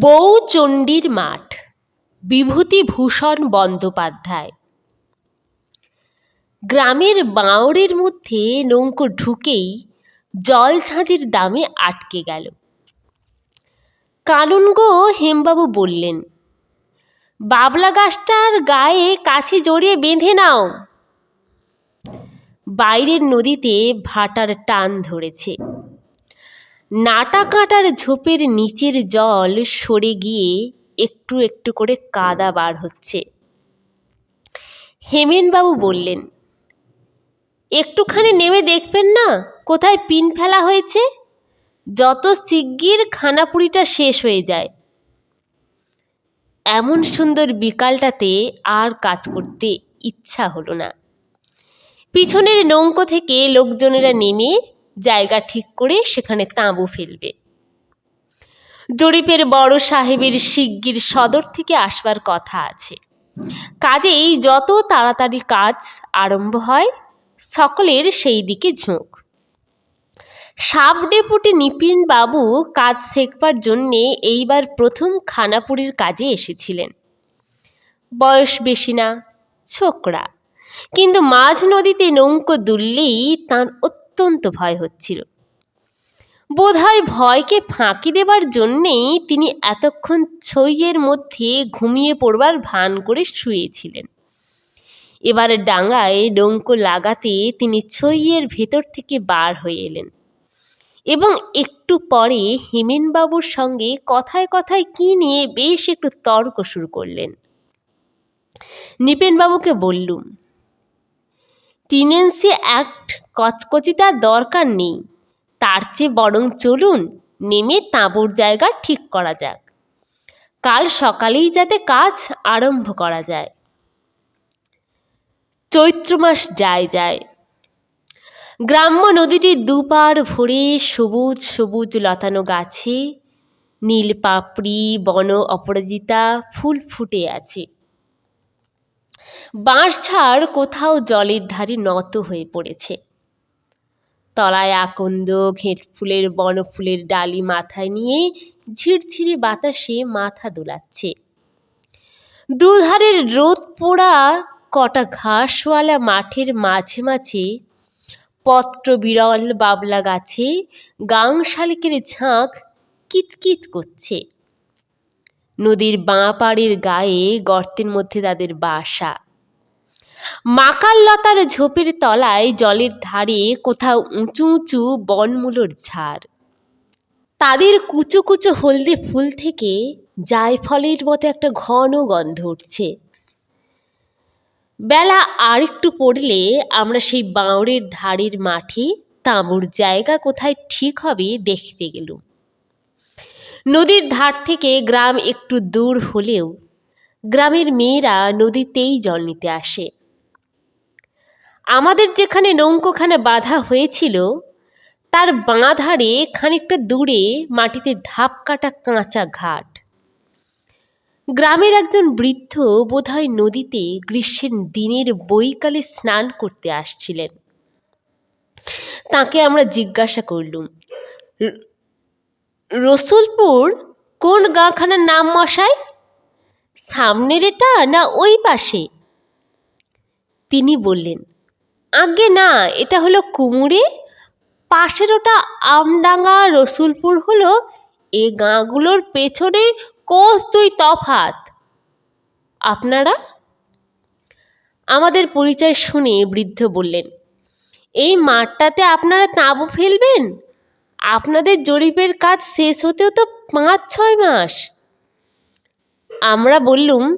বউচণ্ডীর মাঠ, বিভূতিভূষণ বন্দ্যোপাধ্যায়। গ্রামের বাঁওড়ের মধ্যে নৌকো ঢুকেই জল ঝাঁঝির দামে আটকে গেল। কানুন গো হেমবাবু বললেন, বাবলা গাছটার গায়ে কাছে জড়িয়ে বেঁধে নাও। বাইরের নদীতে ভাটার টান ধরেছে। নাটা কাঁটার ঝোপের নিচের জল সরে গিয়ে একটু একটু করে কাদা বার হচ্ছে। হেমেনবাবু বললেন, একটুখানি নেমে দেখবেন না, কোথায় পিন ফেলা হয়েছে? যত শিগগির খানাপুরিটা শেষ হয়ে যায়। এমন সুন্দর বিকালটাতে আর কাজ করতে ইচ্ছা হলো না। পিছনের নৌকো থেকে লোকজনেরা নেমে জায়গা ঠিক করে সেখানে তাঁবু ফেলবে। জরিপের বড় সাহেবের শিগগির সদর থেকে আসবার কথা আছে। কাজেই যত তাড়াতাড়ি কাজ আরম্ভ হয়, সকলের সেই দিকে ঝোঁক। সাব ডেপুটি নিপিন বাবু কাজ শেখবার জন্যে এইবার প্রথম খানাপুরির কাজে এসেছিলেন। বয়স বেশি না, ছোকরা। কিন্তু মাঝ নদীতে নৌকো দুললেই তাঁর অত্যন্ত ভয় হচ্ছিল। বোধহয় ভয়কে ফাঁকি দেবার জন্যেই তিনি এতক্ষণ ছইয়ের মধ্যে ঘুমিয়ে পড়বার ভান করে শুয়েছিলেন। এবার ডাঙায় নৌকো লাগাতে তিনি ছইয়ের ভেতর থেকে বার হয়ে এলেন এবং একটু পরে হেমেনবাবুর সঙ্গে কথায় কথায় কি নিয়ে বেশ একটু তর্ক শুরু করলেন। নিপেনবাবুকে বললুম টিনেন্সি অ্যাক্ট কচকচিতার দরকার নেই। তার চেয়ে বরং চলুন নেমে তাঁবুর জায়গা ঠিক করা যাক। কাল সকালেই যাতে কাজ আরম্ভ করা যায়। চৈত্র মাস যায় যায়। গ্রাম্য নদীটির দুপার ভরে সবুজ সবুজ লতানো গাছে নীল পাপড়ি, বন অপরাজিতা ফুল ফুটে আছে। বাঁশঝাড় কোথাও জলের ধারে নত হয়ে পড়েছে। তলায় আকন্দ ঘেঁট ফুলের বনফুলের ডালি মাথায় নিয়ে ঝিরঝিরে বাতাসে মাথা দোলাচ্ছে। দুধারের রোদ পোড়া কটা ঘাসওয়ালা মাঠের মাঝে মাঝে পত্র বিরল বাবলা গাছে গাং শালিকের ঝাঁক কিচকিচ করছে। নদীর বাঁ পাড়ের গায়ে গর্তের মধ্যে তাদের বাসা। মাকাল লতার ঝোপের তলায় জলের ধারে কোথাও উঁচু উঁচু বনমূলোর ঝাড়। তাদের কুচো কুচো হলদে ফুল থেকে জায়ফলের মতো একটা ঘন গন্ধ উঠছে। বেলা আর একটু পড়লে আমরা সেই বাঁওড়ের ধারের মাঠে তাঁবুর জায়গা কোথায় ঠিক হবে দেখতে গেলুম। নদীর ধার থেকে গ্রাম একটু দূর হলেও গ্রামের মেয়েরা নদীতেই জল নিতে আসে। আমাদের যেখানে নৌকোখানা বাঁধা হয়েছিল, তার বাঁ ধারে খানিকটা দূরে মাটিতে ধাপ কাটা কাঁচা ঘাট। গ্রামের একজন বৃদ্ধ বোধহয় নদীতে গ্রীষ্মের দিনের বৈকালে স্নান করতে আসছিলেন। তাকে আমরা জিজ্ঞাসা করলুম রসুলপুর কোন গাঁখানার নাম মশাই? সামনের এটা না ওই পাশে? তিনি বললেন, আগে না, এটা হলো কুমুরে। পাশের ওটা আমডাঙ্গা রসুলপুর হলো। এ গাঁগুলোর পেছনে কোষ দুই তফাত। আপনারা? আমাদের পরিচয় শুনে বৃদ্ধ বললেন, এই মাঠটাতে আপনারা তাঁবু ফেলবেন? আপনাদের জরিপের কাজ শেষ হতেও তো পাঁচ, ছয় মাস। আমরা বললুম,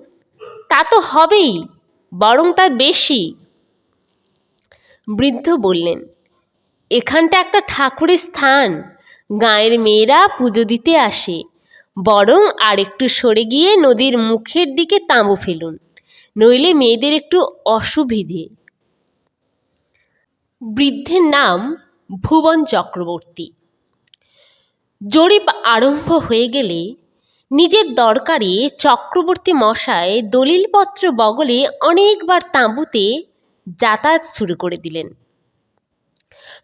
তা তো হবেই, বরং তার বেশি। বৃদ্ধ বললেন, এখানটা একটা ঠাকুরের স্থান, গাঁয়ের মেয়েরা পুজো দিতে আসে। বরং আর একটু সরে গিয়ে নদীর মুখের দিকে তাঁবু ফেলুন, নইলে মেয়েদের একটু অসুবিধে। বৃদ্ধের নাম ভুবন চক্রবর্তী। জরিপ আরম্ভ হয়ে গেলে নিজের দরকারে চক্রবর্তী মশায় দলিলপত্র বগলে অনেকবার তাঁবুতে যাতায়াত শুরু করে দিলেন।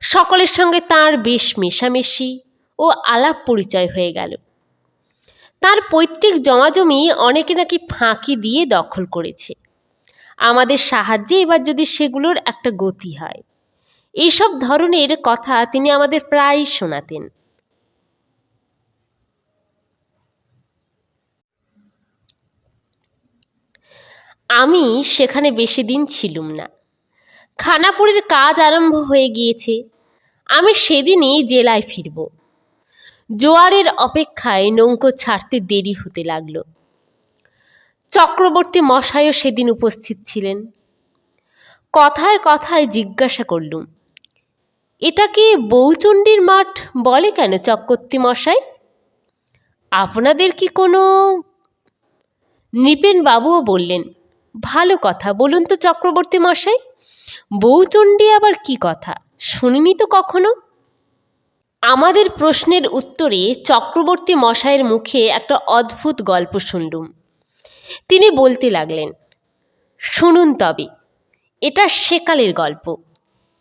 সকলের সঙ্গে তার বেশ মেশামেশি ও আলাপ পরিচয় হয়ে গেল। তার পৈতৃক জমাজমি অনেকে নাকি ফাঁকি দিয়ে দখল করেছে। আমাদের সাহায্যে এবার যদি সেগুলোর একটা গতি হয়। এইসব ধরনের কথা তিনি আমাদের প্রায়ই শোনাতেন। আমি সেখানে বেশি দিন ছিলুম না। খানাপুরের কাজ আরম্ভ হয়ে গিয়েছে, আমি সেদিনই জেলায় ফিরব। জোয়ারের অপেক্ষায় নৌকো ছাড়তে দেরি হতে লাগল। চক্রবর্তী মশাইও সেদিন উপস্থিত ছিলেন। কথায় কথায় জিজ্ঞাসা করলুম, এটা কি বৌচণ্ডীর মাঠ বলে কেন চক্রবর্তী মশাই? আপনাদের কি কোনো? নৃপেন বাবুও বললেন ভালো কথা, বলুন তো চক্রবর্তী মশাই। বৌচণ্ডী আবার কি কথা, শুনিনি তো কখনো? আমাদের প্রশ্নের উত্তরে চক্রবর্তী মশাইয়ের মুখে একটা অদ্ভুত গল্প শুনলুম। তিনি বলতে লাগলেন, শুনুন তবে, এটা সেকালের গল্প।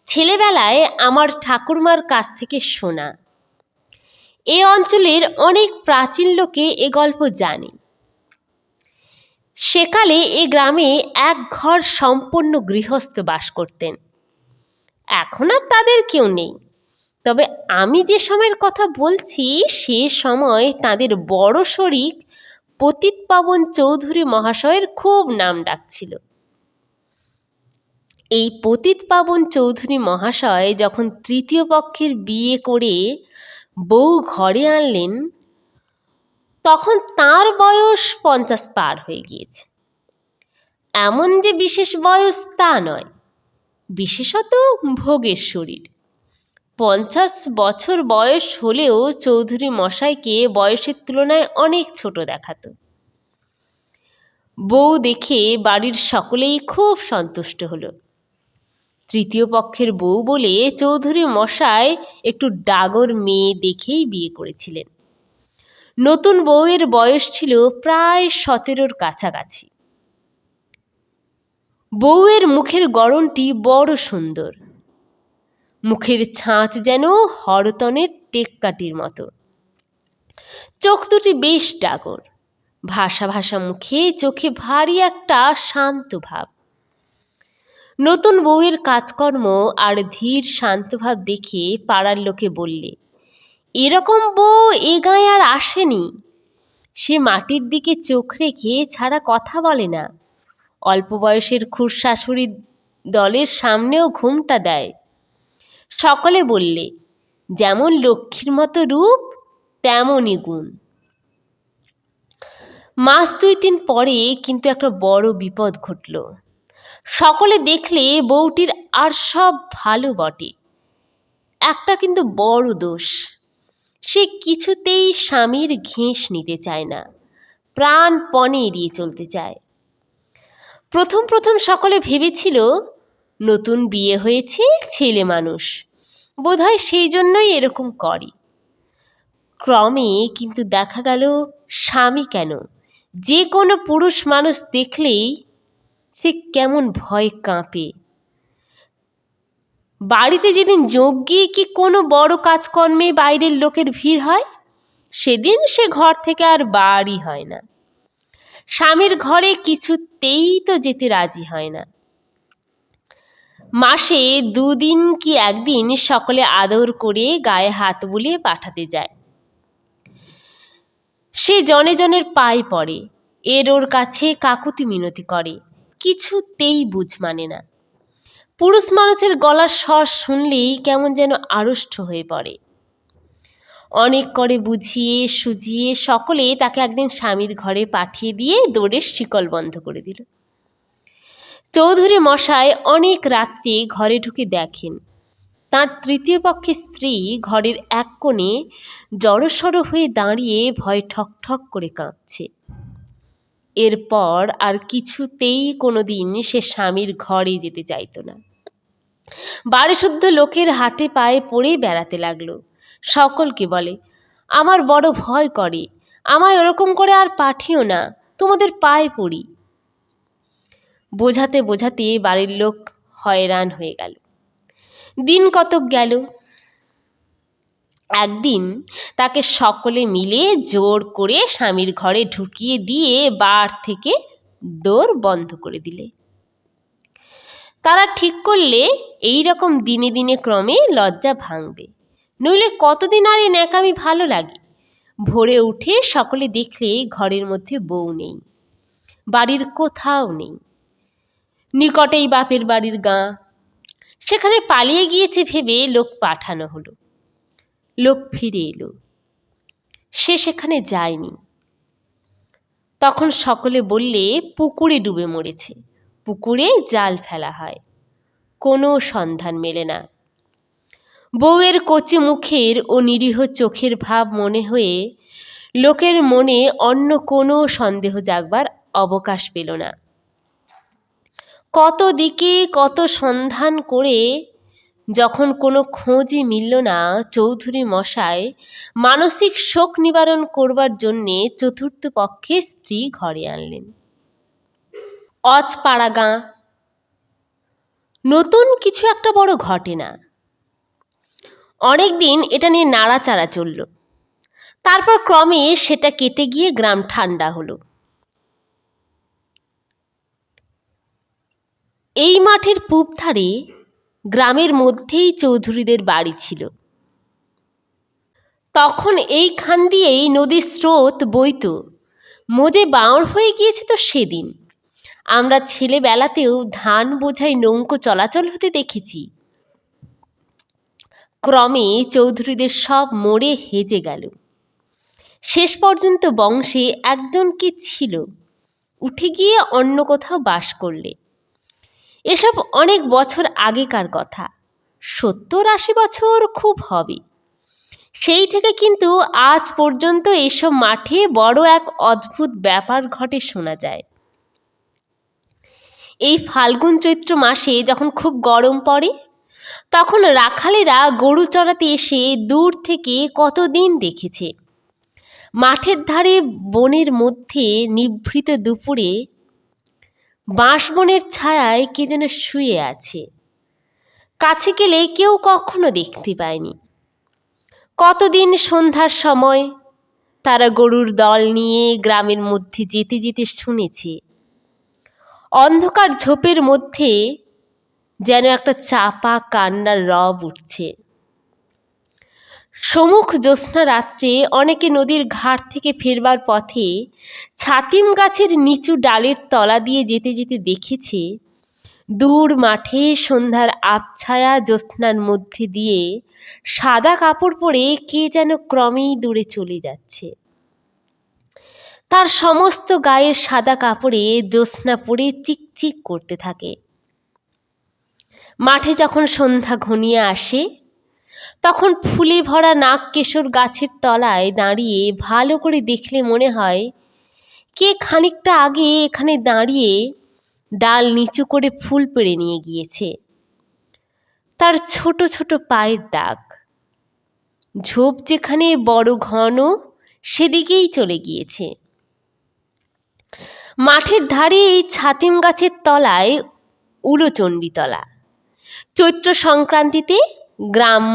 ছেলেবেলায় আমার ঠাকুরমার কাছ থেকে শোনা। এ অঞ্চলের অনেক প্রাচীন লোকে এ গল্প জানে। সেকালে এ গ্রামে এক ঘর সম্পন্ন গৃহস্থ বাস করতেন। এখন আর তাদের কেউ নেই। তবে আমি যে সময়ের কথা বলছি, সে সময় তাদের বড় শরিক পতিত পাবন চৌধুরী মহাশয়ের খুব নাম ডাকছিল এই পতিত পাবন চৌধুরী মহাশয় যখন তৃতীয় পক্ষের বিয়ে করে বউ ঘরে আনলেন তখন তার বয়স পঞ্চাশ পার হয়ে গিয়েছে। এমন যে বিশেষ বয়স তা নয়, বিশেষত ভোগের শরীর। পঞ্চাশ বছর বয়স হলেও চৌধুরী মশাইকে বয়সের তুলনায় অনেক ছোট দেখাতো। বউ দেখে বাড়ির সকলেই খুব সন্তুষ্ট হলো। তৃতীয় পক্ষের বউ বলে চৌধুরী মশাই একটু ডাগর মেয়ে দেখেই বিয়ে করেছিলেন। নতুন বউয়ের বয়স ছিল প্রায় সতেরোর কাছাকাছি। বউয়ের মুখের গড়নটি বড় সুন্দর। মুখের ছাঁচ যেন হরতনের টেক্কাটির মতো। চোখ দুটি বেশ ডাগর। ভাষা ভাষা মুখে চোখে ভারী একটা শান্ত ভাব। নতুন বউয়ের কাজকর্ম আর ধীর শান্ত ভাব দেখে পাড়ার লোকে বললে এরকম বউ এ গায়ে আর আসেনি। সে মাটির দিকে চোখ রেখে ছাড়া কথা বলে না। অল্প বয়সের খুর শাশুড়ি দলের সামনেও ঘুমটা দেয়। সকলে বললে, যেমন লক্ষ্মীর মতো রূপ, তেমনই গুণ। মাস দুই তিন পরে কিন্তু একটা বড় বিপদ ঘটল। সকলে দেখলে বউটির আর সব ভালো বটে। একটা কিন্তু বড় দোষ। সে কিছুতেই স্বামীর ঘেঁষ নিতে চায় না, প্রাণপণে এড়িয়ে চলতে চায়। প্রথম প্রথম সকলে ভেবেছিল, নতুন বিয়ে হয়েছে, ছেলে মানুষ, বোধহয় সেই জন্যই এরকম করে। ক্রমে কিন্তু দেখা গেল, স্বামী কেন? যে কোনো পুরুষ মানুষ দেখলেই সে কেমন ভয় কাঁপে। বাড়িতে যেদিন যজ্ঞে কি কোনো বড় কাজকর্মে বাইরের লোকের ভিড় হয়? সেদিন সে ঘর থেকে আর বাড়ি হয় না। স্বামীর ঘরে কিছুতেই তো যেতে রাজি হয় না। মাসে দুদিন কি একদিন সকলে আদর করে গায়ে হাত বুলিয়ে পাঠাতে যায়। সে জনে জনের পায়ে পড়ে। এর ওর কাছে কাকুতি মিনতি করে। কিছুতেই বুঝ মানে না। পুরুষ মানুষের গলার স্বর শুনলেই কেমন যেন আড়ষ্ট হয়ে পড়ে। অনেক করে বুঝিয়ে, সুঝিয়ে সকলে তাকে একদিন স্বামীর ঘরে পাঠিয়ে দিয়ে দৌড়ের শিকল বন্ধ করে দিল। চৌধুরী মশায় অনেক রাত্রে ঘরে ঢুকে দেখেন। তার তৃতীয় পক্ষের স্ত্রী ঘরের এক কোণে জড়সড় হয়ে দাঁড়িয়ে ভয় ঠক ঠক করে কাঁপছে। এরপর আর কিছুতেই কোনো দিন সে স্বামীর ঘরে যেতে চাইতো না। বাড়িশুদ্ধ লোকের হাতে পায়ে পড়ে বেড়াতে লাগল। সকলকে বলে, আমার বড় ভয় করে, আমায় ওরকম করে আর পাঠিও না, তোমাদের পায়ে পড়ি। বোঝাতে বোঝাতে বাড়ির লোক হয়রান হয়ে গেল। দিন কতক গেল একদিন তাকে সকলে মিলে জোর করে স্বামীর ঘরে ঢুকিয়ে দিয়ে বার থেকে দোর বন্ধ করে দিলে। তারা ঠিক করলে এই রকম দিনে দিনে ক্রমে লজ্জা ভাঙবে। নইলে কতদিন আর এ ন্যাকামি ভালো লাগে। ভোরে উঠে সকলে দেখলে ঘরের মধ্যে বউ নেই, বাড়ির কোথাও নেই। নিকটেই বাপের বাড়ির গাঁ। সেখানে পালিয়ে গিয়েছে ভেবে লোক পাঠানো হলো। লোক ফিরে এলো। সে সেখানে যায়নি। তখন সকলে বললে, পুকুরে ডুবে মরেছে। পুকুরে জাল ফেলা হয়। কোনো সন্ধান মেলে না। বউয়ের কচি মুখের ও নিরীহ চোখের ভাব মনে হয়ে লোকের মনে অন্য কোনো সন্দেহ জাগবার অবকাশ পেল না। কত দিকে কত সন্ধান করে যখন কোনো খোঁজই মিলল না চৌধুরী মশায় মানসিক শোক নিবারণ করবার জন্যে চতুর্থ পক্ষে স্ত্রী ঘরে আনলেন। অজপাড়া গাঁ নতুন কিছু একটা বড় ঘটে না। অনেক দিন এটা নিয়ে নাড়াচাড়া চলল। তারপর ক্রমে সেটা কেটে গিয়ে গ্রাম ঠান্ডা হলো। এই মাঠের পূব ধারে গ্রামের মধ্যেই চৌধুরীদের বাড়ি ছিল। তখন এইখান দিয়েই নদীর স্রোত বইত। মোজে বাঁড় হয়ে গিয়েছে তো সেদিন। আমরা ছেলেবেলাতেও ধান বোঝাই নৌকো চলাচল হতে দেখেছি। ক্রমে চৌধুরীদের সব মোড়ে হেজে গেল। শেষ পর্যন্ত বংশে একজন কি ছিল? উঠে গিয়ে অন্য কোথাও বাস করলে। এসব অনেক বছর আগেকার কথা। সত্তর আশি বছর খুব হবে। সেই থেকে কিন্তু আজ পর্যন্ত এসব মাঠে বড় এক অদ্ভুত ব্যাপার ঘটে শোনা যায়। এই ফাল্গুন চৈত্র মাসে যখন খুব গরম পড়ে, তখন রাখালেরা গরু চড়াতে এসে দূর থেকে কতদিন দেখেছে। মাঠের ধারে বনের মধ্যে নিভৃত দুপুরে বাঁশবনের ছায়ায় কে যেন শুয়ে আছে। কাছে গেলে কেউ কখনো দেখতে পায়নি। কতদিন সন্ধ্যার সময় তারা গরুর দল নিয়ে গ্রামের মধ্যে যেতে যেতে শুনেছে। অন্ধকার ঝোপের মধ্যে যেন একটা চাপা কান্নার রব উঠছে। সমুখ জ্যোৎস্না রাত্রে অনেকে নদীর ঘাট থেকে ফেরবার পথে ছাতিম গাছের নিচু ডালের তলা দিয়ে যেতে যেতে দেখেছে, দূর মাঠে সন্ধ্যার আবছায়া জ্যোৎস্নার মধ্যে দিয়ে সাদা কাপড় পরে কে যেন ক্রমেই দূরে চলে যাচ্ছে। তার সমস্ত গায়ে সাদা কাপড়ে জ্যোৎস্না পরে চিকচিক করতে থাকে। মাঠে যখন সন্ধ্যা ঘনিয়ে আসে তখন ফুলে ভরা নাক কেশর গাছের তলায় দাঁড়িয়ে ভালো করে দেখলে মনে হয়, কে খানিকটা আগে এখানে দাঁড়িয়ে ডাল নিচু করে ফুল পেড়ে নিয়ে গিয়েছে। তার ছোট ছোট পায়ের দাগ। ঝোপ যেখানে বড় ঘন, সেদিকেই চলে গিয়েছে। মাঠের ধারে এই ছাতিম গাছের তলায় উলোচণ্ডীতলা। চৈত্র সংক্রান্তিতে গ্রাম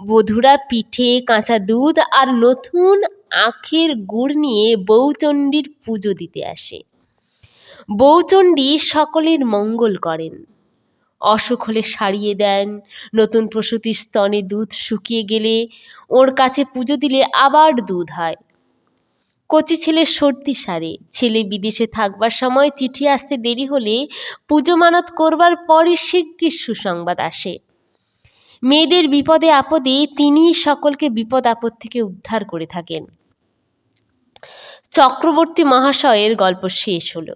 বধুরা পিঠে, কাঁচা দুধ আর নতুন আখের গুড় নিয়ে বৌচণ্ডীর পুজো দিতে আসে। বৌচণ্ডী সকলের মঙ্গল করেন। অসুখ হলে সারিয়ে দেন, নতুন প্রসূতির স্তনে দুধ শুকিয়ে গেলে ওর কাছে পুজো দিলে আবার দুধ হয়। কচি ছেলের সর্দি সারে, ছেলে বিদেশে থাকবার সময় চিঠি আসতে দেরি হলে পুজো মানত করবার পরই শিগগির সুসংবাদ আসে। মেয়েদের বিপদে আপদে তিনি সকলকে বিপদ আপদ থেকে উদ্ধার করে থাকেন। চক্রবর্তী মহাশয়ের গল্প শেষ হলো।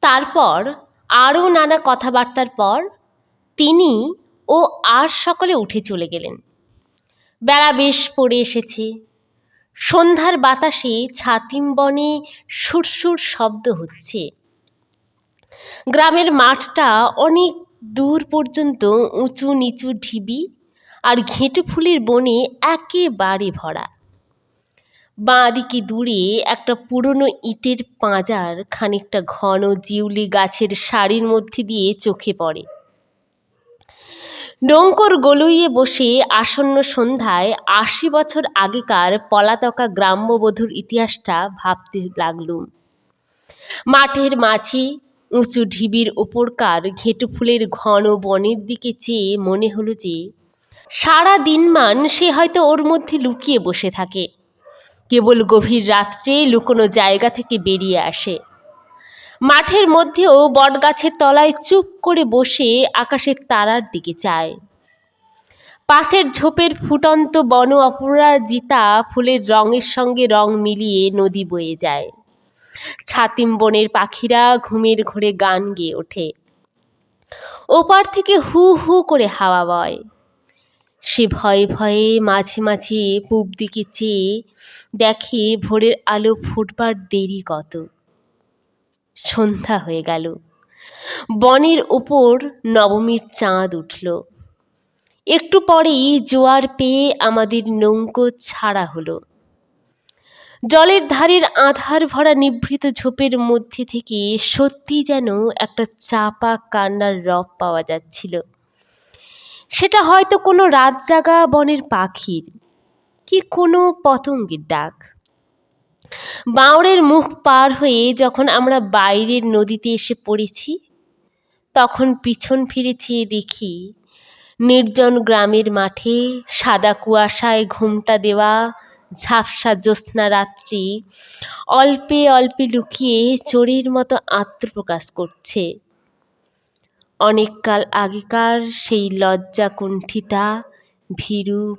তারপর আরও নানা কথাবার্তার পর তিনি ও আর সকলে উঠে চলে গেলেন। বেড়া বেশ পড়ে এসেছে। সন্ধ্যার বাতাসে ছাতিম বনে সুরসুর শব্দ হচ্ছে। গ্রামের মাঠটা অনেক দূর পর্যন্ত উঁচু নিচু ঢিবি আর ঘেঁটু ফুলের বনে একেবারে ভরা। বাঁ দিকে দূরে একটা পুরনো ইটের পাঁজার খানিকটা ঘন জিউলি গাছের সারির মধ্যে দিয়ে চোখে পড়ে। ডোঙ্কর গলুইয়ে বসে আসন্ন সন্ধ্যায় আশি বছর আগেকার পলাতকা গ্রাম্যবধূর ইতিহাসটা ভাবতে লাগলুম। মাঠের মাঝে উঁচু ঢিবির ওপরকার ঘেঁটু ফুলের ঘন বনের দিকে চেয়ে মনে হলো যে, সারা দিনমান সে হয়তো ওর মধ্যে লুকিয়ে বসে থাকে। কেবল গভীর রাত্রে লুকোনো জায়গা থেকে বেরিয়ে আসে। মাঠের মধ্যেও বটগাছের তলায় চুপ করে বসে আকাশের তারার দিকে চায়। পাশের ঝোপের ফুটন্ত বন অপরাজিতা ফুলের রঙের সঙ্গে রং মিলিয়ে নদী বয়ে যায়। ছাতিম বনের পাখিরা ঘুমের ঘোরে গান গেয়ে ওঠে। ওপার থেকে হু হু করে হাওয়া বয়। সে ভয়ে ভয়ে মাঝে মাঝে পূব দিকে চেয়ে দেখে ভোরের আলো ফুটবার দেরি কত। সন্ধ্যা হয়ে গেল। বনের ওপর নবমীর চাঁদ উঠল। একটু পরেই জোয়ার পেয়ে আমাদের নৌকো ছাড়া হলো। জলের ধারের আধার ভরা নিভৃত ঝোপের মধ্যে থেকে সত্যি যেন একটা চাপা কান্নার রব পাওয়া যাচ্ছিল। সেটা হয়তো কোনো রাত জাগা বনের পাখির, কি কোনো পতঙ্গের ডাক। বাঁওড়ের মুখ পার হয়ে যখন আমরা বাইরের নদীতে এসে পড়েছি, তখন পিছন ফিরে চেয়ে দেখি নির্জন গ্রামের মাঠে সাদা কুয়াশায় ঘুমটা দেওয়া ঝাপসা জ্যোৎস্না রাত্রি অল্পে অল্পে লুকিয়ে চোরের মতো আত্মপ্রকাশ করছে। অনেককাল আগেকার সেই লজ্জা কুণ্ঠিতা ভীরু।